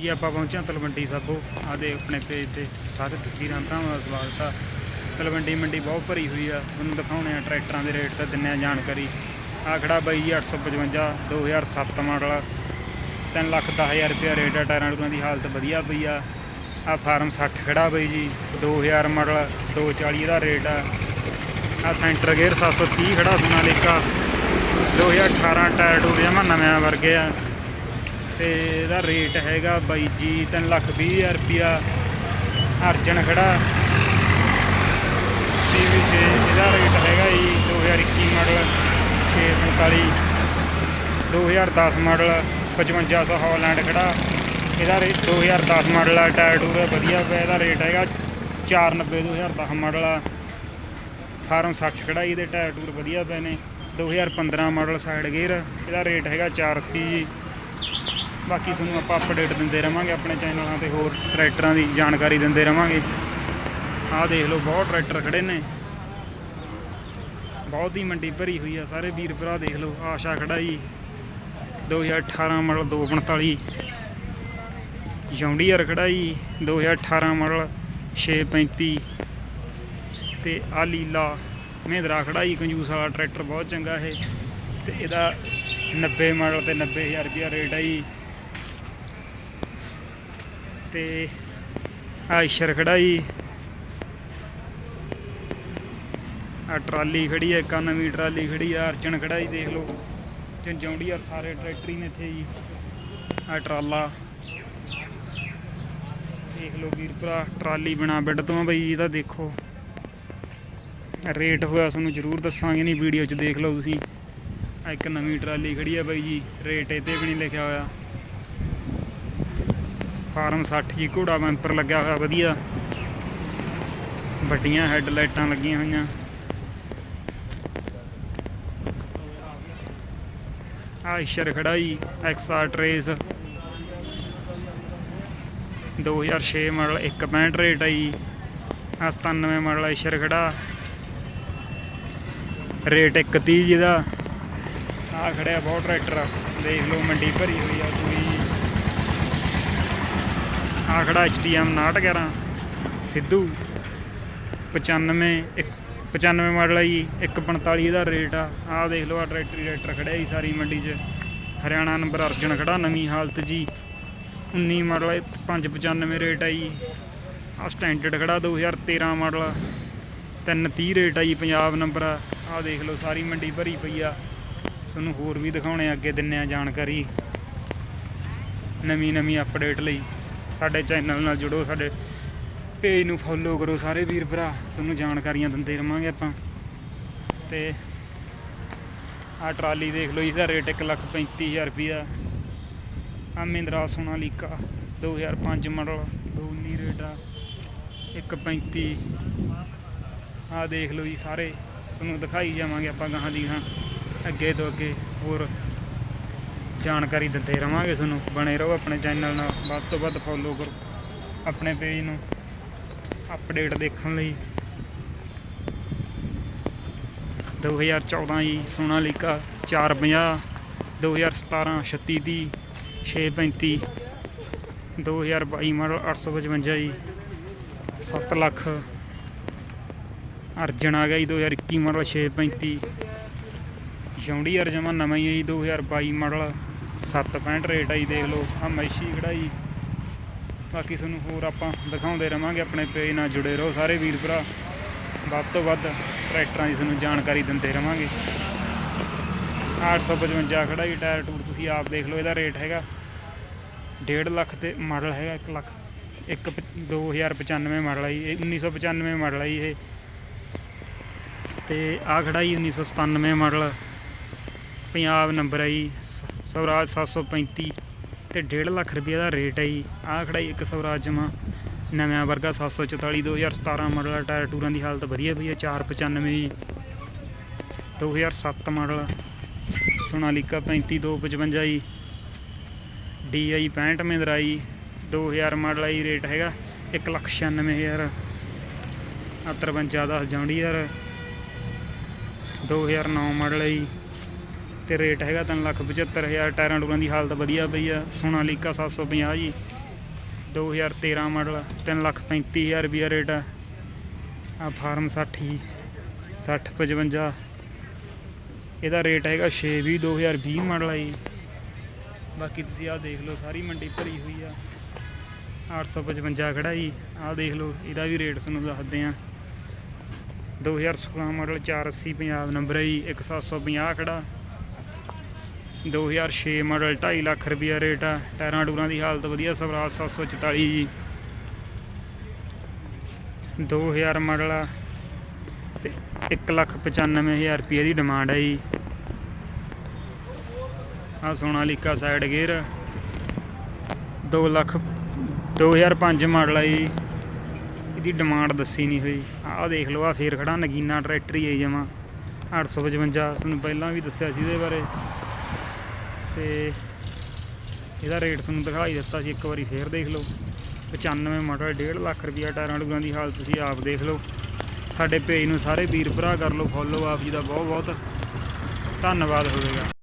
ਜੀ ਆਪਾਂ ਪਹੁੰਚਿਆ ਤਲਵੰਡੀ ਸਾਬੋ। ਆਦੇ ਆਪਣੇ ਪੇਜ ਤੇ ਸਾਰੇ ਤਸਵੀਰਾਂ, ਭਰਾਵਾਂ ਦਾ ਸਵਾਗਤ ਆ। ਤਲਵੰਡੀ ਮੰਡੀ ਬਹੁਤ ਭਰੀ ਹੋਈ ਆ। ਤੁਹਾਨੂੰ ਦਿਖਾਉਣੇ ਆ ਟਰੈਕਟਰਾਂ ਦੇ ਰੇਟ ਤੇ ਦਿੰਨੇ ਆ ਜਾਣਕਾਰੀ। ਆ ਖੜਾ ਬਾਈ ਜੀ 855 2007 ਮਾਡਲ 3 ਲੱਖ 10000 ਰੁਪਇਆ ਰੇਟ ਆ, ਟਾਇਰਾਂ ਟੂਰਾਂ ਦੀ ਹਾਲਤ ਵਧੀਆ ਪਈ ਆ। ਆ ਫਾਰਮ 60 ਖੜਾ ਬਾਈ ਜੀ 2000 ਮਾਡਲ 240 ਦਾ ਰੇਟ ਆ। ਆ ਸੈਂਟਰ ਗੇਅਰ 730 ਖੜਾ ਸੋਨਾਲੀਕਾ। 2018 ਟਾਇਰ ਟੂਰ ਜਮਾ ਨਵੇਂ ਵਰਗੇ ਆ। ਤੇ ਇਹਦਾ ਰੇਟ ਹੈਗਾ ਬਾਈ ਜੀ 3 ਲੱਖ 20 ਹਜ਼ਾਰ ਰੁਪਿਆ ਅਰਜਨ ਖੜਾ। ਟੀਵੀ ਤੇ ਇਹਦਾ ਰੇਟ ਹੈਗਾ ਜੀ 2021 ਮਾਡਲ 645 2010 ਮਾਡਲ 5500 ਹਾਲੈਂਡ ਖੜਾ। ਇਹਦਾ ਰੇਟ 2010 ਮਾਡਲ ਆ ਟਾਇਰ ਟੂਰ ਵਧੀਆ ਪਿਆ। ਇਹਦਾ ਰੇਟ ਹੈਗਾ 490 2010 ਮਾਡਲ ਆ। ਫਾਰਮ 60 ਖੜਾ ਜੀ, ਇਹਦੇ ਟਾਇਰ ਟੂਰ ਵਧੀਆ ਪਏ ਨੇ। 2015 ਮਾਡਲ ਸਾਈਡ ਗੇਅਰ ਇਹਦਾ ਰੇਟ ਹੈਗਾ 480 ਜੀ। ਬਾਕੀ ਤੁਹਾਨੂੰ ਆਪਾਂ ਅਪਡੇਟ ਦਿੰਦੇ ਰਵਾਂਗੇ, ਆਪਣੇ ਚੈਨਲਾਂ ਤੇ ਹੋਰ ਟਰੈਕਟਰਾਂ ਦੀ ਜਾਣਕਾਰੀ ਦਿੰਦੇ ਰਵਾਂਗੇ। ਆਹ ਦੇਖ ਲਓ, ਬਹੁਤ ਟਰੈਕਟਰ ਖੜੇ ਨੇ। ਬਹੁਤ ਹੀ ਮੰਡੀ ਭਰੀ ਹੋਈ ਆ, ਸਾਰੇ ਵੀਰ ਭਰਾ ਦੇਖ ਲਓ, ਆਸ਼ਾ ਖੜਾ ਜੀ 2018 ਮਾਡਲ 245 ਜੌਂਡੀਅਰ ਖੜਾ ਜੀ 2018 ਮਾਡਲ 635 ਤੇ ਆ ਲੀਲਾ ਮਹਿੰਦਰਾ ਖੜਾ ਜੀ ਕੰਜੂਸ ਵਾਲਾ ਟਰੈਕਟਰ ਬਹੁਤ ਚੰਗਾ ਇਹ। ਤੇ ਇਹਦਾ 90 ਮਾਡਲ ਤੇ 90000 ਰੁਪਿਆ ਰੇਟ ਆ ਜੀ। ਤੇ ਆ ਇਸ਼ਰ ਖੜਾ ਜੀ। ਆ ਟਰਾਲੀ ਖੜੀ ਹੈ ਇੱਕ ਆਹ ਨਵੀਂ ਟਰਾਲੀ ਖੜੀ ਆ ਅਰਜਨ ਖੜਾ ਜੀ, ਦੇਖ ਲਓ। ਤੇ ਜੌਂਡੀਅਰ ਸਾਰੇ ਟਰੈਕਟਰੀ ਨੇ ਇੱਥੇ ਜੀ, ਆ ਟਰਾਲਾ। ਦੇਖ ਲਓ ਵੀਰ ਭਰਾ, ਟਰਾਲੀ ਬਿਨਾ ਬੈੱਡ ਤੋਂ ਆ ਬਈ ਇਹਦਾ ਦੇਖੋ। ਰੇਟ ਹੋਇਆ ਤੁਹਾਨੂੰ ਜ਼ਰੂਰ ਦੱਸਾਂਗੇ ਨਹੀਂ, ਵੀਡੀਓ 'ਚ ਦੇਖ ਲਓ ਤੁਸੀਂ। ਇੱਕ ਨਵੀਂ ਟਰਾਲੀ ਖੜੀ ਆ ਬਾਈ ਜੀ, ਰੇਟ ਇਹਤੇ ਵੀ ਨਹੀਂ ਲਿਖਿਆ ਹੋਇਆ। ਫਾਰਮ 60 ਜੀ ਘੋੜਾ ਬੈਂਪਰ ਲੱਗਿਆ ਹੋਇਆ, ਵਧੀਆ। ਵੱਡੀਆਂ ਹੈੱਡਲਾਈਟਾਂ ਲੱਗੀਆਂ ਹੋਈਆਂ। ਆ ਇਸ਼ਰ ਖੜਾ ਜੀ ਐਕਸਾ 2006 ਮਾਡਲ 165 ਰੇਟ ਆ ਜੀ ਆ 97 ਮਾਡਲ ਇਸ਼ਰ ਖੜਾ। ਰੇਟ 130 ਜਿਹਦਾ। ਆ ਖੜਿਆ ਬਹੁਤ ਟਰੈਕਟਰ ਦੇਖ ਲਓ ਮੰਡੀ ਭਰੀ ਹੋਈ ਆ ਪੂਰੀ। ਆ ਖੜਾ HTM 911 ਸਿੱਧੂ 95 ਇੱਕ- 95 ਮਾਡਲ ਆ ਜੀ 145 ਦਾ ਰੇਟ ਆ। ਆਹ ਦੇਖ ਲਓ ਆ ਟਰੈਕਟਰ ਹੀ ਟਰੈਕਟਰ ਖੜਿਆ ਜੀ ਸਾਰੀ ਮੰਡੀ 'ਚ। ਹਰਿਆਣਾ ਨੰਬਰ ਅਰਜਨ ਖੜਾ ਨਵੀਂ ਹਾਲਤ ਜੀ। 19 ਮਾਡਲ 595 ਰੇਟ ਆ ਜੀ। ਆ ਸਟੈਂਡਰਡ ਖੜਾ 2013 ਮਾਡਲ 330 ਰੇਟ ਆ ਜੀ ਪੰਜਾਬ ਨੰਬਰ ਆ। ਆਹ ਦੇਖ ਲਓ ਸਾਰੀ ਮੰਡੀ ਭਰੀ ਪਈ ਆ। ਤੁਹਾਨੂੰ ਹੋਰ ਵੀ ਦਿਖਾਉਣੇ ਆ, ਅੱਗੇ ਦਿੰਨੇ ਆ ਜਾਣਕਾਰੀ। ਨਵੀਂ ਨਵੀਂ ਅਪਡੇਟ ਲਈ। ਸਾਡੇ ਚੈਨਲ ਨਾਲ ਜੁੜੋ, ਸਾਡੇ ਪੇਜ ਨੂੰ ਫੋਲੋ ਕਰੋ ਸਾਰੇ ਵੀਰ ਭਰਾ। ਤੁਹਾਨੂੰ ਜਾਣਕਾਰੀਆਂ ਦਿੰਦੇ ਰਵਾਂਗੇ ਆਪਾਂ। ਤੇ ਆਹ ਟਰਾਲੀ ਦੇਖ ਲਓ ਇਹਦਾ ਰੇਟ 135000 ਰੁਪਿਆ ਆ ਮਹਿੰਦਰਾ ਸੋਨਾਲੀਕਾ 2005 ਮਾਡਲ 219 ਰੇਟ ਆ 135 ਆ ਦੇਖ ਲਓ ਜੀ ਸਾਰੇ। ਤੁਹਾਨੂੰ ਦਿਖਾਈ ਜਾਵਾਂਗੇ ਆਪਾਂ ਗਾਹਾਂ ਦੀ ਗਾਹਾਂ, ਅੱਗੇ ਤੋਂ ਅੱਗੇ ਹੋਰ। ਜਾਣਕਾਰੀ ਦਿੰਦੇ ਰਵਾਂਗੇ ਤੁਹਾਨੂੰ। ਬਣੇ ਰਹੋ ਆਪਣੇ ਚੈਨਲ ਨਾਲ। ਵੱਧ ਤੋਂ ਵੱਧ ਫੋਲੋ ਕਰੋ ਆਪਣੇ ਪੇਜ ਨੂੰ। ਅਪਡੇਟ ਦੇਖਣ ਲਈ। 2014 ਜੀ, ਸੋਨਾਲੀਕਾ 450 2017 3630 635 2022 ਮਾਡਲ 855 ਜੀ 7 ਲੱਖ। ਅਰਜਨ ਆ ਗਿਆ ਜੀ 2021 ਮਾਡਲ 635 ਜੌਂਡੀਅਰ ਜਮਾ ਨਵਾਂ ਹੀ ਹੈ ਜੀ 2022 ਮਾਡਲ 765 ਰੇਟ ਆ ਜੀ, ਦੇਖ ਲਓ ਆ ਮੈਸ਼ੀ ਖੜਾ ਬਾਕੀ ਤੁਹਾਨੂੰ ਹੋਰ ਆਪਾਂ ਦਿਖਾਉਂਦੇ ਰਵਾਂਗੇ, ਆਪਣੇ ਪੇਜ ਨਾਲ ਜੁੜੇ ਰਹੋ ਸਾਰੇ ਵੀਰ ਭਰਾ। ਵੱਧ ਤੋਂ ਵੱਧ ਟਰੈਕਟਰਾਂ ਦੀ ਤੁਹਾਨੂੰ ਜਾਣਕਾਰੀ ਦਿੰਦੇ ਰਵਾਂਗੇ। 855 ਖੜਾ ਜੀ, ਟਾਇਰ ਟੂਰ ਤੁਸੀਂ ਆਪ ਦੇਖ ਲਓ, ਇਹਦਾ ਰੇਟ ਹੈਗਾ 1.5 ਲੱਖ ਤੇ ਮਾਡਲ ਹੈਗਾ 1 ਲੱਖ। 1 2095 ਮਾਡਲ ਆ ਜੀ, ਇਹ 1995 ਮਾਡਲ ਆ ਜੀ ਇਹ। ਤੇ ਆ ਖੜਾ ਜੀ 1997 ਮਾਡਲ। ਪੰਜਾਬ ਨੰਬਰ ਹੈ ਜੀ ਸ- ਸਵਰਾਜ 735 ਤੇ 1.5 ਲੱਖ ਰੁਪਏ ਦਾ ਰੇਟ ਹੈ ਜੀ ਆਹ ਖੜਾ ਜੀ ਇੱਕ ਸਵਰਾਜ ਜਮਾ ਨਵਾਂ ਵਰਗਾ 744 2017 ਮਾਡਲ ਆ ਟਾਇਰ ਟੂਰਾਂ ਦੀ ਹਾਲਤ ਵਧੀਆ ਪਈ ਹੈ 495 ਜੀ 2007 ਮਾਡਲ ਸੋਨਾਲੀਕਾ 35255 ਜੀ DI 65 ਮਹਿੰਦਰਾ ਜੀ 2000 ਮਾਡਲ ਆ ਜੀ ਰੇਟ ਹੈਗਾ 196000 ਆ 53 ਦਾ ਜੌਂਡੀਅਰ 2009 ਮਾਡਲ ਆ ਜੀ ਤੇ ਰੇਟ ਹੈਗਾ 375000 ਟਾਇਰਾਂ ਟੂਰਾਂ ਦੀ ਹਾਲਤ ਵਧੀਆ ਪਈ ਆ। ਸੋਨਾਲੀਕਾ 750 ਜੀ। 2013 ਮਾਡਲ 335000 ਰੁਪਿਆ ਰੇਟ ਆ। ਆ ਫਾਰਮ 60 60 55 ਇਹਦਾ ਰੇਟ ਹੈਗਾ 6 2020 ਮਾਡਲ ਆ ਜੀ। ਬਾਕੀ ਤੁਸੀਂ ਆਹ ਦੇਖ ਲਓ, ਸਾਰੀ ਮੰਡੀ ਭਰੀ ਹੋਈ ਆ। 855 ਖੜਾ ਜੀ। ਆਹ ਦੇਖ ਲਓ, ਇਹਦਾ ਵੀ ਰੇਟ ਤੁਹਾਨੂੰ ਦੱਸਦੇ ਆ। 2016 ਮਾਡਲ 480 ਪੰਜਾਬ ਨੰਬਰ ਹੈ ਜੀ। 1750 ਖੜਾ। 2006 ਮਾਡਲ 2.5 ਲੱਖ ਰੁਪਿਆ ਰੇਟ ਆ। ਟਾਇਰਾਂ ਟੂਰਾਂ ਦੀ ਹਾਲਤ ਵਧੀਆ ਸਵਰਾਜ 744 ਜੀ। 2000 ਮਾਡਲ ਆ ਤੇ 1 ਲੱਖ 95000 ਰੁਪਏ ਦੀ ਡਿਮਾਂਡ ਆ ਜੀ। ਆ Sonalika side gear 2 lakh 2005 model ਆ ਜੀ। ਇਹਦੀ ਡਿਮਾਂਡ ਦੱਸੀ ਨਹੀਂ ਹੋਈ। ਆਹ ਦੇਖ ਲਓ ਆ ਫੇਰ ਖੜਾ ਨਗੀਨਾ ਟਰੈਕਟਰ ਹੀ ਆਈ ਜਮਾ। 855 ਤੁਹਾਨੂੰ ਪਹਿਲਾਂ ਵੀ ਦੱਸਿਆ ਸੀ ਇਹਦੇ ਬਾਰੇ। ਤੇ ਇਹਦਾ ਰੇਟ ਤੁਹਾਨੂੰ ਦਿਖਾਈ ਦਿੱਤਾ ਸੀ, ਇੱਕ ਵਾਰੀ ਫੇਰ ਦੇਖ ਲਓ। 95 ਮਾਡਲ 1.5 ਲੱਖ ਰੁਪਈਆ ਟਾਇਰਾਂ ਟੂਰਾਂ ਦੀ ਹਾਲਤ ਤੁਸੀਂ ਆਪ ਦੇਖ ਲਓ। ਸਾਡੇ ਪੇਜ ਨੂੰ ਸਾਰੇ ਵੀਰ ਭਰਾ ਕਰ ਲਓ ਫੋਲੋ ਆਪ ਜੀ ਦਾ ਬਹੁਤ ਬਹੁਤ ਧੰਨਵਾਦ ਹੋਵੇਗਾ।